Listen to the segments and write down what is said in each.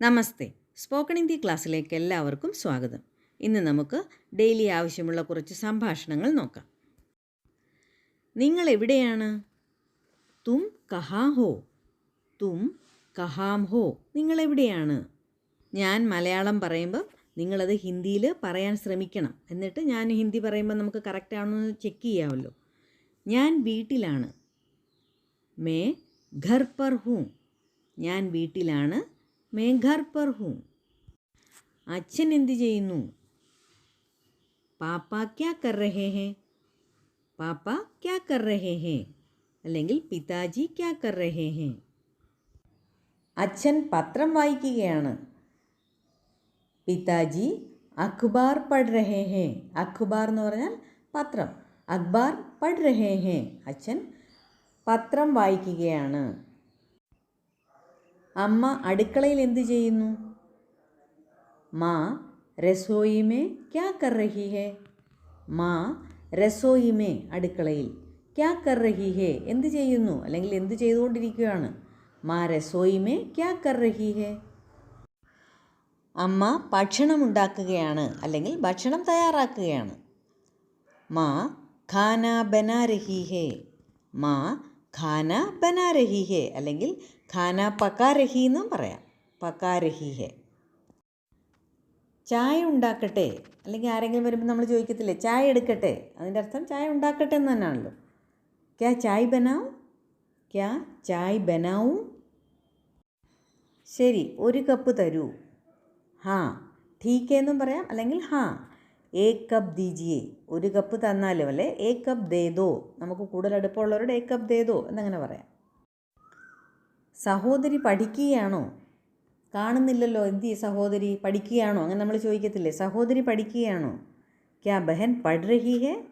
നമസ്തേ. Spoken Hindi ക്ലാസ്സിലേക്ക് എല്ലാവർക്കും സ്വാഗതം. ഇന്ന് നമുക്ക് ഡെയിലി ആവശ്യമുള്ള കുറച്ച് സംഭാഷണങ്ങൾ നോക്കാം. നിങ്ങൾ എവിടെയാണ്? തും കഹാ ഹോ. തും കഹാം ഹോ. നിങ്ങൾ എവിടെയാണ്? ഞാൻ മലയാളം പറയുമ്പോൾ നിങ്ങളത് ഹിന്ദിയിൽ പറയാൻ ശ്രമിക്കണം. എന്നിട്ട് ഞാൻ ഹിന്ദി പറയുമ്പോൾ നമുക്ക് കറക്റ്റ് ആണോ എന്ന് ചെക്ക് ചെയ്യാമല്ലോ. ഞാൻ വീട്ടിലാണ്. മേ ഘർ പർ ഹൂ. ഞാൻ വീട്ടിലാണ്. മേ ഘർ പർ ഹൂം അച്ഛൻ എന്ത് ചെയ്യുന്നു പാപ്പ ക്യാ കർ രഹേ ഹേ പാപ്പ ക്യാ കർ രഹേ ഹേ അല്ലെങ്കിൽ പിതാജി ക്യാ കർ രഹേ ഹേ അച്ഛൻ പത്രം വായിക്കുകയാണ് പിതാജി അഖ്ബാർ പഠ് രഹേ ഹേ അഖ്ബാർ എന്ന് പറഞ്ഞാൽ പത്രം അഖ്ബാർ പഠ് രഹേ ഹേ അച്ഛൻ പത്രം വായിക്കുകയാണ് അമ്മ അടുക്കളയിൽ എന്തു ചെയ്യുന്നു? മാ രസോയി മേ ക്യാ കർ റഹി ഹേ? മാ രസോയി മേ അടുക്കളയിൽ ക്യാ കർ റഹി ഹേ? എന്ത് ചെയ്യുന്നു? അല്ലെങ്കിൽ എന്ത് ചെയ്തുകൊണ്ടിരിക്കുകയാണ്? മാ രസോയി മേ ക്യാ കർ റഹി ഹേ? അമ്മ ഭക്ഷണം ഉണ്ടാക്കുകയാണ് അല്ലെങ്കിൽ ഭക്ഷണം തയ്യാറാക്കുകയാണ്. മാ ഖാന ബനാ രഹി ഹേ? മാ ഖാന ബനാ രഹി ഹേ? അല്ലെങ്കിൽ ഖാന പക്കാരഹി എന്നും പറയാം. പക്കാരഹി ഹെ ചായ ഉണ്ടാക്കട്ടെ. അല്ലെങ്കിൽ ആരെങ്കിലും വരുമ്പോൾ നമ്മൾ ചോദിക്കത്തില്ലേ ചായ എടുക്കട്ടെ. അതിന്റെ അർത്ഥം ചായ ഉണ്ടാക്കട്ടെ എന്ന് തന്നെയാണല്ലോ. ക്യാ ചായ് ബനാവും? ക്യാ ചായ് ബനാവും? ശരി ഒരു കപ്പ് തരൂ. ഹാ ടീക്ക് എന്നും പറയാം. അല്ലെങ്കിൽ ഹാ ഏക് കപ്പ് ദീജിയെ. ഒരു കപ്പ് തന്നാലും അല്ലേ? ഏക് കപ്പ് ദേദോ നമുക്ക് കൂടുതൽ അടുപ്പമുള്ളവരോട് ഏക് കപ്പ് ദേദോ എന്നങ്ങനെ പറയാം. സഹോദരി പഠിക്കുകയാണോ? കാണുന്നില്ലല്ലോ എന്തി സഹോദരി പഠിക്കുകയാണോ? അങ്ങനെ നമ്മൾ ചോദിക്കത്തില്ലേ സഹോദരി പഠിക്കുകയാണോ? ക്യാ ബഹൻ പഠ് രഹി ഹേ?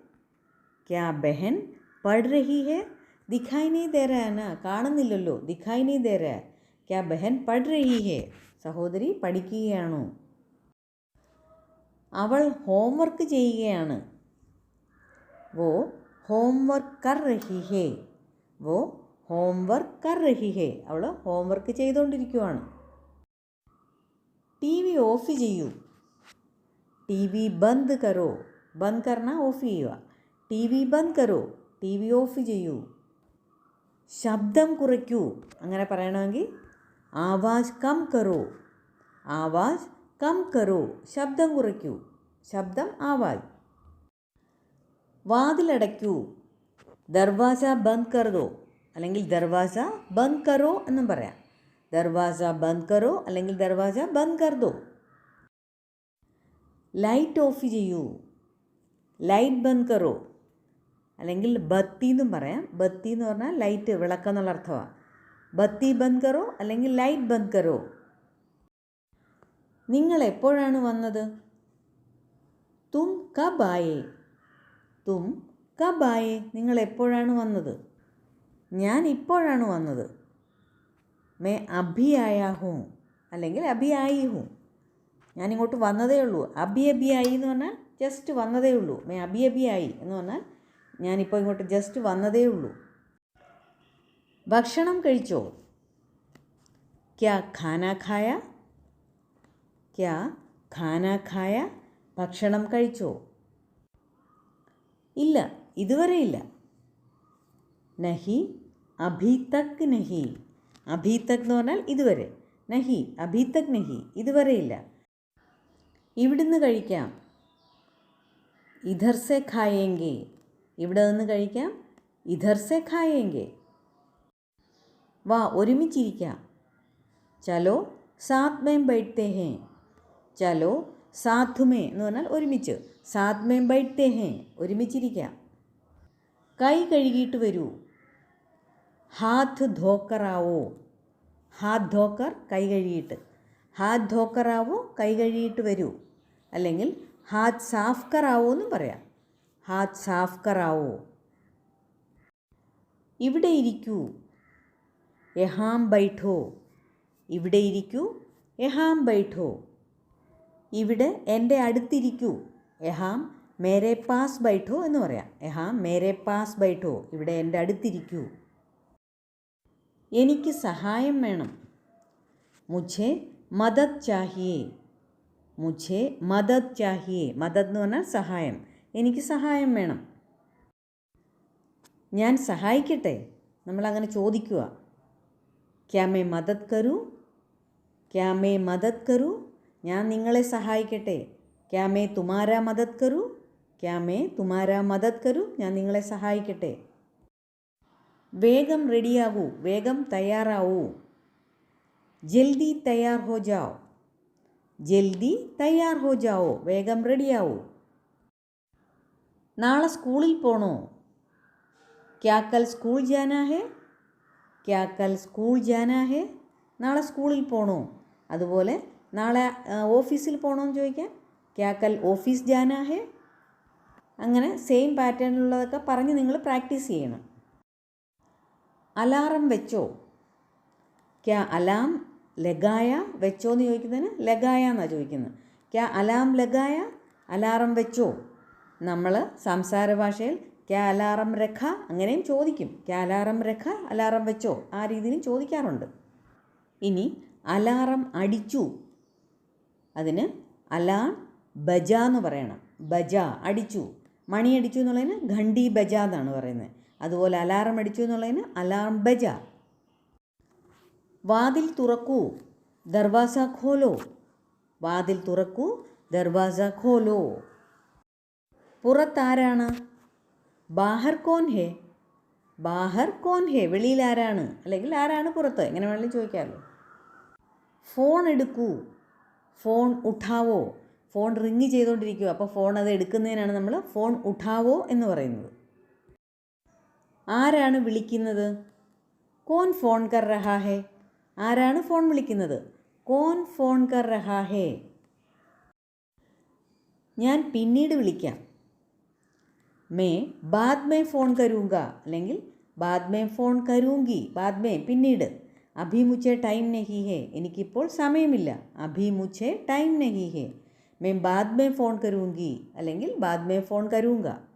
ക്യാ ബഹൻ പഠ് രഹി ഹേ? ദിഖായി നീ തേരാന കാണുന്നില്ലല്ലോ ദിഖായി നീ തേര ക്യാ ബഹൻ പഠ് രഹി ഹേ? സഹോദരി പഠിക്കുകയാണോ? അവൾ ഹോംവർക്ക് ചെയ്യുകയാണ്. വോ ഹോംവർക്ക് കർ രഹി ഹേ? വോ ഹോംവർക്ക് കർ ഹേ അവൾ ഹോംവർക്ക് ചെയ്തുകൊണ്ടിരിക്കുവാണ് ടി വി ഓഫ് ചെയ്യൂ. ടി വി ബന്ദ് കറോ ബന്ദ് കർണ ഓഫ് ചെയ്യുക. ടി വി ബന്ദ് കറോ ടി വി ഓഫ് ചെയ്യൂ. ശബ്ദം കുറയ്ക്കൂ. അങ്ങനെ പറയണമെങ്കിൽ ആവാജ് കം കറോ ആവാജ് കം കറോ ശബ്ദം കുറയ്ക്കൂ. ശബ്ദം ആവാജ് വാതിലടയ്ക്കൂ. ദർവാസ ബന്ദ് കർദോ അല്ലെങ്കിൽ ദർവാസ ബന്ദ് കറോ എന്നും പറയാം. ദർവാസ ബന്ദ് കറോ അല്ലെങ്കിൽ ദർവാസ ബന്ദ് കർദോ. ലൈറ്റ് ഓഫ് ചെയ്യൂ. ലൈറ്റ് ബന്ദ് കറോ അല്ലെങ്കിൽ ബത്തി എന്നും പറയാം. ബത്തി എന്ന് പറഞ്ഞാൽ ലൈറ്റ് വിളക്കെന്നുള്ള അർത്ഥമാണ്. ബത്തി ബന്ദ് കറോ അല്ലെങ്കിൽ ലൈറ്റ് ബന്ദ് കറോ. നിങ്ങൾ എപ്പോഴാണ് വന്നത്? തും കബായേ തും കബായേ നിങ്ങൾ എപ്പോഴാണ് വന്നത്? ഞാൻ ഇപ്പോഴാണ് വന്നത്. മേ അഭി ആയാ അല്ലെങ്കിൽ അഭി ആയി ഞാൻ ഇങ്ങോട്ട് വന്നതേ ഉള്ളൂ. അഭി അഭി ആയി എന്ന് പറഞ്ഞാൽ ജസ്റ്റ് വന്നതേ ഉള്ളൂ. മേ അഭി അഭി ആയി എന്ന് പറഞ്ഞാൽ ഞാനിപ്പോൾ ഇങ്ങോട്ട് ജസ്റ്റ് വന്നതേ ഉള്ളൂ. ഭക്ഷണം കഴിച്ചോ? ക്യാ ഖാന ഖായ? ക്യാ ഖാന ഖായ? ഭക്ഷണം കഴിച്ചോ? ഇല്ല. ഇതുവരെ ഇല്ല. നഹി അഭി തക് നഹി അഭിതക് എന്ന് പറഞ്ഞാൽ ഇതുവരെ. നഹി അഭിതക് നഹി ഇതുവരെയില്ല. ഇവിടുന്ന് കഴിക്കാം. ഇധർസെ ഖായേങ്കെ. ഇവിടെ നിന്ന് കഴിക്കാം. ഇധർസെ ഖായേങ്കെ. വാ ഒരുമിച്ചിരിക്കാം. ചലോ സാത്മയം ബൈഠത്തെ ഹേ ചലോ സാധുമേ എന്ന് പറഞ്ഞാൽ ഒരുമിച്ച്. സാത്മയം ബൈഠത്തെ ഹേ ഒരുമിച്ചിരിക്കാം. കൈ കഴുകിയിട്ട് വരൂ. ഹാത്ത് ധോക്കറാവോ? ഹാത്ത് ധോക്കർ കൈ കഴുകിയിട്ട് ഹാത്ത് ധോക്കറാവോ? കൈ കഴുകിയിട്ട് വരൂ. അല്ലെങ്കിൽ ഹാത്ത് സാഫ്കറാവോ എന്നും പറയാം. ഹാത്ത് സാഫ്കറാവോ? ഇവിടെ ഇരിക്കൂ. എഹാം ബൈഠോ. ഇവിടെ ഇരിക്കൂ. എഹാം ബൈഠോ. ഇവിടെ എന്റെ അടുത്തിരിക്കൂ. എഹാം മേരെ പാസ് ബൈഠോ എന്ന് പറയാം. എഹാം മേരെ പാസ് ബൈഠോ. ഇവിടെ എന്റെ അടുത്തിരിക്കൂ. എനിക്ക് സഹായം വേണം. മുझे മദത് ചാഹിയേ. മുझे മദത് ചാഹിയേ. മദത് എന്ന് പറഞ്ഞാൽ സഹായം. എനിക്ക് സഹായം വേണം. ഞാൻ സഹായിക്കട്ടെ? നമ്മളങ്ങനെ ചോദിക്കുക. ക്യാമേ മദത് കരൂ? ക്യാമേ മദത് കരൂ? ഞാൻ നിങ്ങളെ സഹായിക്കട്ടെ. ക്യാമേ തുമാര മദത് കരൂ? ക്യാമേ തുമാരാ മദത് കരൂ? ഞാൻ നിങ്ങളെ സഹായിക്കട്ടെ. വേഗം റെഡിയാകൂ വേഗം തയ്യാറാവൂ. ജൽദി തയ്യാർ ഹോ ജാവ്. ജൽദി തയ്യാർ ഹോ ജാവോ വേഗം റെഡിയാവൂ. നാളെ സ്കൂളിൽ പോണോ? ക്യാക്കൽ കൽ സ്കൂൾ ജാനാ ക്യാക്കൽ ക്യാ കൽ സ്കൂൾ ജാനാ ഹേ? നാളെ സ്കൂളിൽ പോണോ? അതുപോലെ നാളെ ഓഫീസിൽ പോകണമെന്ന് ചോദിക്കാൻ ചോദിക്കാം. ക്യാക്കൽ ഓഫീസ് ജാനാ ഹേ? അങ്ങനെ സെയിം പാറ്റേണിലുള്ളതൊക്കെ പറഞ്ഞ് നിങ്ങൾ പ്രാക്ടീസ് ചെയ്യണം. അലാറം വെച്ചോ? ക്യാ അലാം ലഗായ വെച്ചോ എന്ന് ചോദിക്കുന്നതിന് ലഗായ എന്നാണ് ചോദിക്കുന്നത്. ക്യാ അലാം ലഗായ അലാറം വെച്ചോ? നമ്മൾ സംസാര ഭാഷയിൽ ക്യാ അലാറം രഖ അങ്ങനെയും ചോദിക്കും. ക്യാ അലാറം രഖ അലാറം വെച്ചോ? ആ രീതിയിലും ചോദിക്കാറുണ്ട്. ഇനി അലാറം അടിച്ചു. അതിന് അലാ ബജ എന്ന് പറയണം. ബജ അടിച്ചു. മണിയടിച്ചു എന്നുള്ളതിന് ഘണ്ടി ബജ എന്നാണ് പറയുന്നത്. അതുപോലെ അലാറം അടിച്ചു എന്നുള്ളതിന് അലാറം ബജ. വാതിൽ തുറക്കൂ ദർവാസ ഖോലോ. വാതിൽ തുറക്കൂ ദർവാസ ഖോലോ. പുറത്താരാണ്? ബാഹർ കോൻ ഹേ. ബാഹർ കോൻ ഹേ. വെളിയിൽ ആരാണ്? അല്ലെങ്കിൽ ആരാണ് പുറത്ത്? എങ്ങനെ വേണമെങ്കിലും ചോദിക്കാമല്ലോ. ഫോൺ എടുക്കൂ. ഫോൺ ഉഠാവോ? ഫോൺ റിങ് ചെയ്തുകൊണ്ടിരിക്കുക. അപ്പോൾ ഫോൺ അത് എടുക്കുന്നതിനാണ് നമ്മൾ ഫോൺ ഉഠാവോ എന്ന് പറയുന്നത്. ആരാണ് വിളിക്കുന്നത്? കോൻ ഫോൺ കർ റഹാ ഹേ. ആരാണ് ഫോൺ വിളിക്കുന്നത്? കോൻ ഫോൺ കർ റഹാ ഹേ. ഞാൻ പിന്നീട് വിളിക്കാം. മേ ബാദ് മേ ഫോൺ കരൂങ്ക അല്ലെങ്കിൽ ബാദ് മേ ഫോൺ കരൂങ്കി ബാദ് മേ പിന്നീട്. അഭി മുझे ടൈം നഹി ഹേ. എനിക്കിപ്പോൾ സമയമില്ല. അഭി മുझे ടൈം നഹി ഹേ. മേ ബാദ് മേ ഫോൺ കരൂങ്കി അല്ലെങ്കിൽ ബാദ് മേ ഫോൺ കരൂങ്ക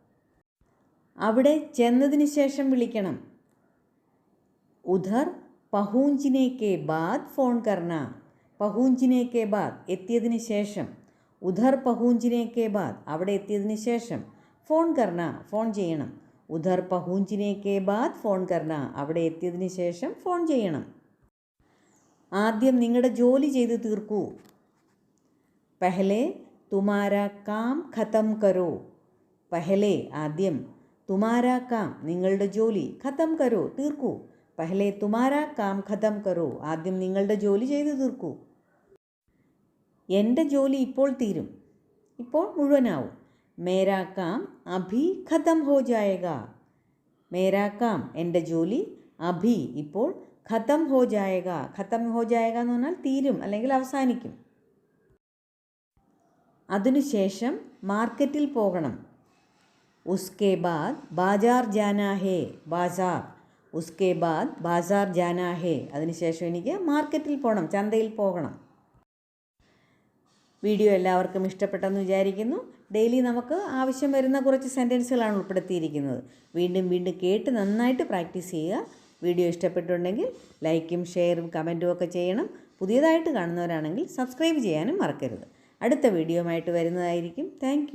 അവിടെ ചെന്നതിന് ശേഷം വിളിക്കണം. ഉധർ പഹൂഞ്ചിനെ ബാദ് ഫോൺ കർണ. പഹൂഞ്ചിനെ ബാദ് എത്തിയതിന് ശേഷം. ഉധർ പഹൂഞ്ചിനെ ബാദ് അവിടെ എത്തിയതിന് ശേഷം. ഫോൺ കർണ ഫോൺ ചെയ്യണം. ഉധർ പഹൂഞ്ചിനെ ബാദ് ഫോൺ കർണ അവിടെ എത്തിയതിന് ശേഷം ഫോൺ ചെയ്യണം. ആദ്യം നിങ്ങളുടെ ജോലി ചെയ്ത് തീർക്കൂ. പെഹലെ തുമാര കാം ഖത്തം കരോ. പെഹലെ ആദ്യം തുമാരാ കാം നിങ്ങളുടെ ജോലി. ഖത്തം കരോ തീർക്കൂ. പെഹലെ തുമാരാ കാം ഖത്തം കരോ. ആദ്യം നിങ്ങളുടെ ജോലി ചെയ്തു തീർക്കൂ. എന്റെ ജോലി ഇപ്പോൾ തീരും. ഇപ്പോൾ മുഴുവനാവും. മേരാ കാം അഭി ഖത്തം ഹോ ജായക മേരാ കാം എന്റെ ജോലി അഭി ഇപ്പോൾ ഖത്തം ഹോ ജായക ഖത്തം ഹോ ജായക എന്ന് പറഞ്ഞാൽ തീരും അല്ലെങ്കിൽ അവസാനിക്കും. അതിനുശേഷം മാർക്കറ്റിൽ പോകണം. ഉസ്കെ ബാദ് ബാജാർ ജാനാ ഹേ ബാസാർ. ഉസ്കെ ബാദ് ബാസാർ ജാനാ ഹേ. അതിനുശേഷം എനിക്ക് മാർക്കറ്റിൽ പോകണം ചന്തയിൽ പോകണം. വീഡിയോ എല്ലാവർക്കും ഇഷ്ടപ്പെട്ടെന്ന് വിചാരിക്കുന്നു. ഡെയിലി നമുക്ക് ആവശ്യം വരുന്ന കുറച്ച് സെന്റൻസുകളാണ് ഉൾപ്പെടുത്തിയിരിക്കുന്നത്. വീണ്ടും വീണ്ടും കേട്ട് നന്നായിട്ട് പ്രാക്ടീസ് ചെയ്യുക. വീഡിയോ ഇഷ്ടപ്പെട്ടുണ്ടെങ്കിൽ ലൈക്കും ഷെയറും കമന്റും ഒക്കെ ചെയ്യണം. പുതിയതായിട്ട് കാണുന്നവരാണെങ്കിൽ സബ്സ്ക്രൈബ് ചെയ്യാനും മറക്കരുത്. അടുത്ത വീഡിയോ ആയിട്ട് വരുന്നതായിരിക്കും. താങ്ക്